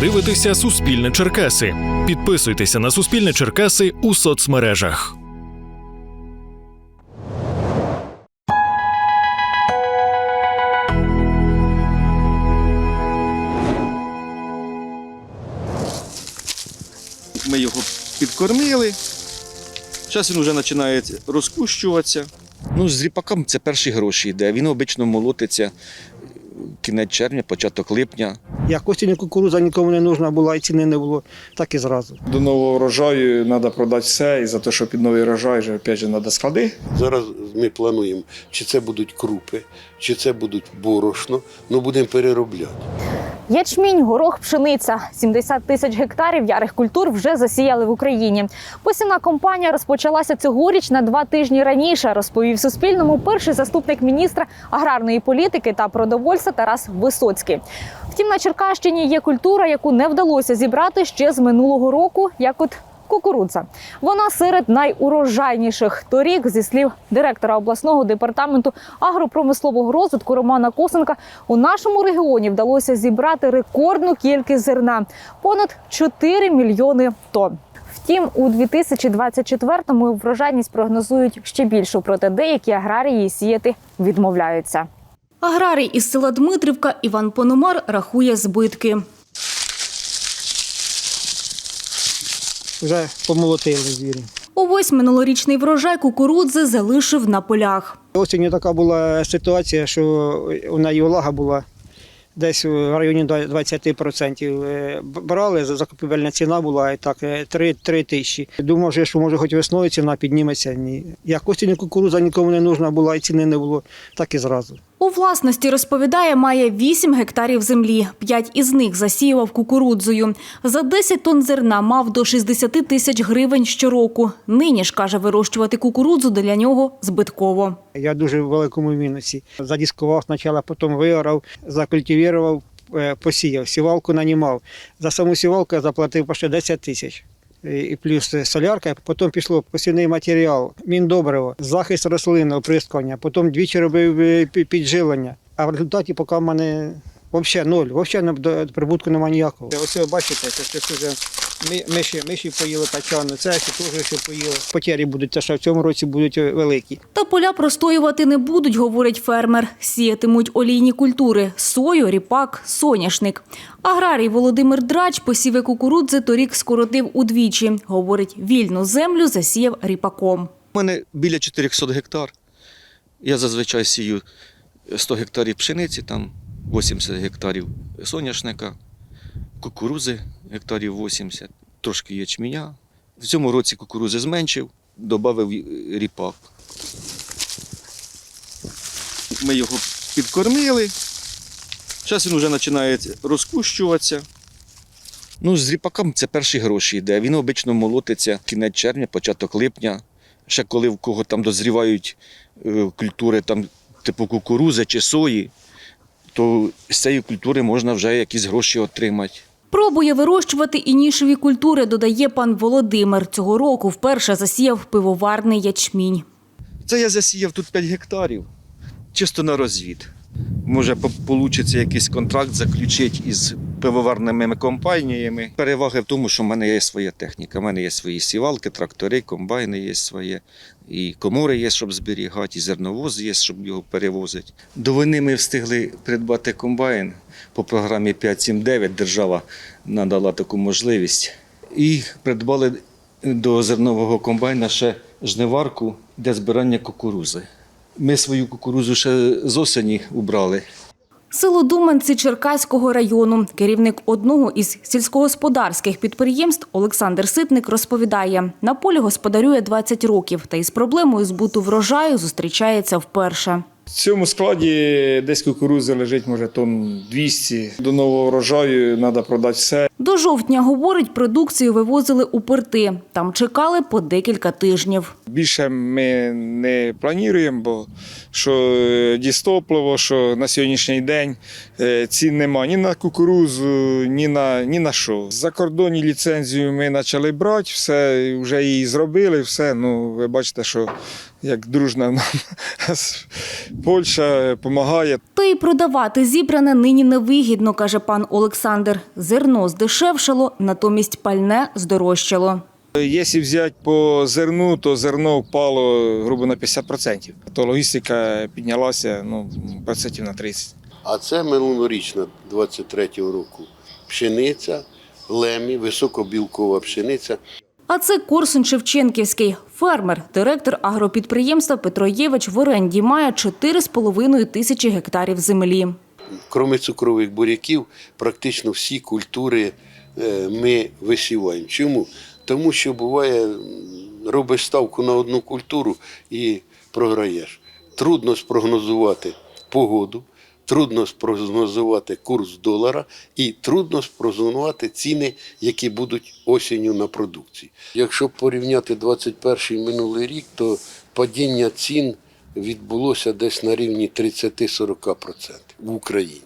дивитеся Суспільне Черкаси. Підписуйтеся на Суспільне Черкаси у соцмережах. Ми його підкормили. Зараз він вже починає розкущуватися. Ну, з ріпаком це перші гроші йде. Він обично молотиться кінець червня, початок липня. Як осінь кукурудза нікому не нужна була і ціни не було, так і зразу. До нового врожаю треба продати все, і за те, що під новий врожай вже опять же треба склади. Зараз ми плануємо, чи це будуть крупи, чи це будуть борошно, ну будемо переробляти. Ячмінь, горох, пшениця. 70 тисяч гектарів ярих культур вже засіяли в Україні. Посівна кампанія розпочалася цьогоріч на два тижні раніше, розповів Суспільному перший заступник міністра аграрної політики та продовольства Тарас Висоцький. Втім, на Черкащині є культура, яку не вдалося зібрати ще з минулого року, як от кукурудза. Вона серед найурожайніших. Торік, зі слів директора обласного департаменту агропромислового розвитку Романа Косенка, у нашому регіоні вдалося зібрати рекордну кількість зерна понад 4 мільйони тонн. Втім, у 2024-му врожайність прогнозують ще більшу, проте деякі аграрії сіяти відмовляються. Аграрій із села Дмитрівка Іван Пономар рахує збитки. Вже помолотили звірі. Увесь минулорічний врожай кукурудзи залишив на полях. Осінню така була ситуація, що у неї влага була десь в районі 20%. Е, Брали, закупівельна ціна була і так е, 3, 3 тисячі. Думав, що- може хоч весною ціна підніметься. Ні. Як осінню кукурудза нікому не нужна була і ціни не було, так і зразу. У власності розповідає, має 8 гектарів землі. П'ять із них засіював кукурудзою. За 10 тонн зерна мав до 60 тисяч гривень щороку. Нині ж каже, вирощувати кукурудзу для нього збитково. Я дуже в великому мінусі. Задіскував спочатку, потім виорав, закультивував, е, посіяв, сівалку нанімав. За саму сівалку я заплатив почти 10 тисяч. І плюс солярка, потім пішло посівний матеріал, міндобриво, захист рослин, оприскування, потім двічі робив е, підживлення. А в результаті поки в мене взагалі ноль, взагалі прибутку немає ніякого. Ось ви бачите, це вже ми- миші, миші поїли качани, це ще теж ще поїли. Потері будуть, те, що в цьому році будуть е, великі. Та поля простоювати не будуть, говорить фермер. Сіятимуть олійні культури – сою, ріпак, соняшник. Аграрій Володимир Драч посіви кукурудзи торік скоротив удвічі. Говорить, вільну землю засіяв ріпаком. У мене біля 400 гектар. Я зазвичай сію 100 гектарів пшениці, там 80 гектарів соняшника, кукурузи гектарів 80, трошки ячменя. В цьому році кукурузи зменшив, додав ріпак. Ми його підкормили. Зараз він вже починає розкущуватися. Ну, з ріпаком це перші гроші йде. Він обично молотиться кінець червня, початок липня. Ще коли в кого там дозрівають е, культури, там, типу кукурузи чи сої, то з цієї культури можна вже якісь гроші отримати. Пробує вирощувати і нішеві культури, додає пан Володимир. Цього року вперше засіяв пивоварний ячмінь. Це я засіяв тут 5 гектарів, чисто на розвід. Може, вийде якийсь контракт заключити із пивоварними компаніями. Переваги в тому, що в мене є своя техніка. У мене є свої сівалки, трактори, комбайни є своє, і комори є, щоб зберігати, і зерновоз є, щоб його перевозити. До війни ми встигли придбати комбайн по програмі 579. Держава надала таку можливість. І придбали до зернового комбайна ще жниварку для збирання кукурузи. Ми свою кукурузу ще з осені убрали. Село Думанці Черкаського району. Керівник одного із сільськогосподарських підприємств Олександр Ситник розповідає, на полі господарює 20 років та із проблемою збуту врожаю зустрічається вперше. В цьому складі десь кукурудзи лежить, може, тонн 200. До нового врожаю треба продати все. До жовтня, говорить, продукцію вивозили у порти. Там чекали по декілька тижнів. Більше ми не плануємо, бо що е, дістопливо, що на сьогоднішній день е, цін нема ні на кукурузу, ні на, ні на що. За кордоні ліцензію ми почали брати, все вже її зробили, все. Ну, ви бачите, що як дружна нам Польща допомагає. Та й продавати зібране нині невигідно, каже пан Олександр. Зерно здешевіло подешевшало, натомість пальне здорожчало. Якщо взяти по зерну, то зерно впало грубо на 50%. То логістика піднялася ну, процентів на 30%. А це минулорічна 23-го року пшениця, лемі, високобілкова пшениця. А це Корсун Шевченківський. Фермер, директор агропідприємства Петро Євич в оренді має 4,5 тисячі гектарів землі. Кроме цукрових буряків, практично всі культури е, ми висіваємо. Чому? Тому що буває, робиш ставку на одну культуру і програєш. Трудно спрогнозувати погоду, трудно спрогнозувати курс долара і трудно спрогнозувати ціни, які будуть осінню на продукції. Якщо порівняти 21 минулий рік, то падіння цін відбулося десь на рівні 30-40% в Україні.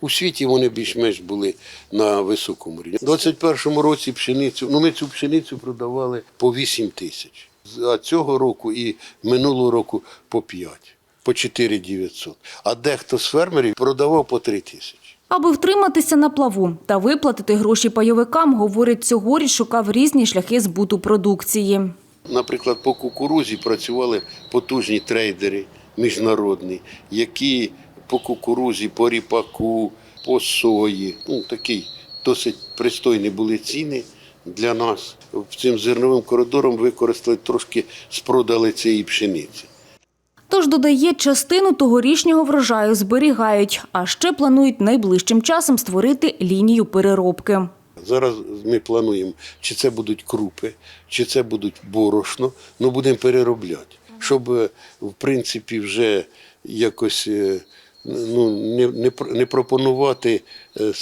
У світі вони більш-менш були на високому рівні. У 2021 році пшеницю, ну ми цю пшеницю продавали по 8 тисяч. А цього року і минулого року по 5, по 4 900. А дехто з фермерів продавав по 3 тисячі. Аби втриматися на плаву та виплатити гроші пайовикам, говорить, цьогоріч шукав різні шляхи збуту продукції. Наприклад, по кукурузі працювали потужні трейдери міжнародні, які по кукурузі, по ріпаку, по сої, ну такі досить пристойні були ціни для нас. Цим зерновим коридором використали трошки спродали цієї пшениці. Тож додає, частину тогорічнього врожаю зберігають, а ще планують найближчим часом створити лінію переробки. Зараз ми плануємо, чи це будуть крупи, чи це будуть борошно, ну будемо переробляти, щоб е, в принципі вже якось е, ну, не, не, не пропонувати е,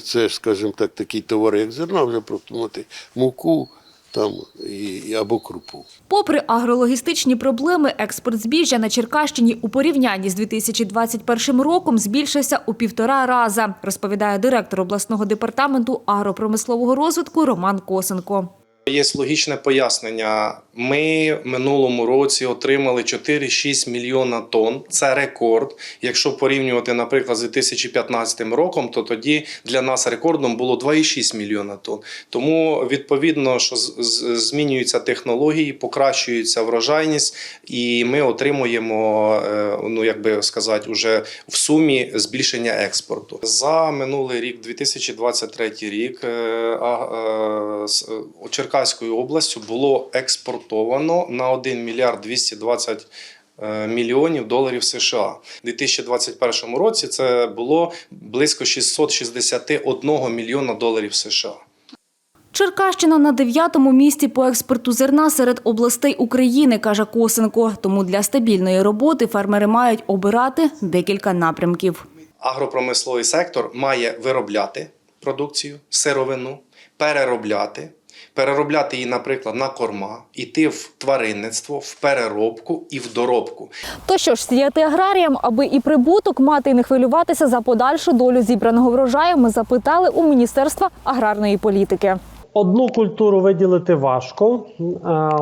це, скажімо так, такий товар, як зерна, вже пропонувати муку там і, або крупу. Попри агрологістичні проблеми, експорт збіжжя на Черкащині у порівнянні з 2021 роком збільшився у півтора раза, розповідає директор обласного департаменту агропромислового розвитку Роман Косенко. Є логічне пояснення. Ми в минулому році отримали 4-6 мільйона тонн. Це рекорд. Якщо порівнювати, наприклад, з 2015 роком, то тоді для нас рекордом було 2,6 мільйона тонн. Тому відповідно, що змінюються технології, покращується врожайність, і ми отримуємо, е, ну як би сказати, уже в сумі збільшення експорту. За минулий рік, 2023 рік, е, е, е, Черкаською областю було експортовано на 1 мільярд 220 е, мільйонів доларів США. У 2021 році це було близько 661 мільйона доларів США. Черкащина на дев'ятому місці по експорту зерна серед областей України, каже Косенко. Тому для стабільної роботи фермери мають обирати декілька напрямків. Агропромисловий сектор має виробляти продукцію, сировину, переробляти, переробляти її, наприклад, на корма, іти в тваринництво, в переробку і в доробку. То що ж, сіяти аграріям, аби і прибуток мати і не хвилюватися за подальшу долю зібраного врожаю, ми запитали у Міністерства аграрної політики. Одну культуру виділити важко. Е,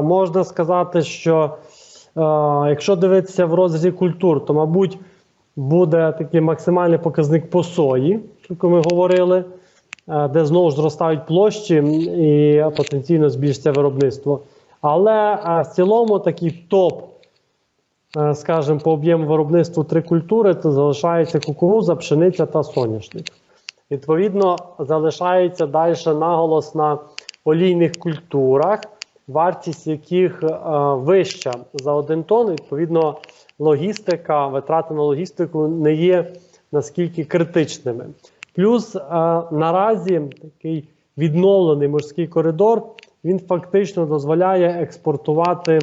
Можна сказати, що е, якщо дивитися в розрізі культур, то, мабуть, буде такий максимальний показник по сої, як ми говорили, де знову ж зростають площі і потенційно збільшиться виробництво. Але е, в цілому такий топ, е, скажімо, по об'єму виробництва три культури це залишається кукуруза, пшениця та соняшник. Відповідно, залишається далі наголос на олійних культурах, вартість яких е, вища за один тонн. Відповідно, логістика, витрати на логістику не є наскільки критичними. Плюс е, наразі такий відновлений морський коридор він фактично дозволяє експортувати е,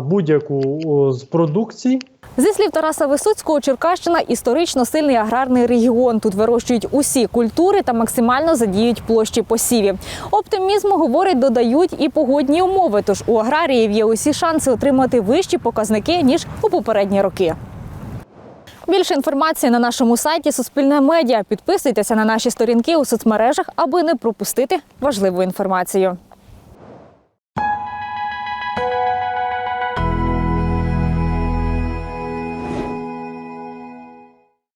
будь-яку з продукцій. Зі слів Тараса Висоцького, Черкащина історично сильний аграрний регіон. Тут вирощують усі культури та максимально задіють площі посівів. Оптимізму говорить, додають і погодні умови. Тож у аграріїв є усі шанси отримати вищі показники ніж у попередні роки. Більше інформації на нашому сайті Суспільне медіа. Підписуйтеся на наші сторінки у соцмережах, аби не пропустити важливу інформацію.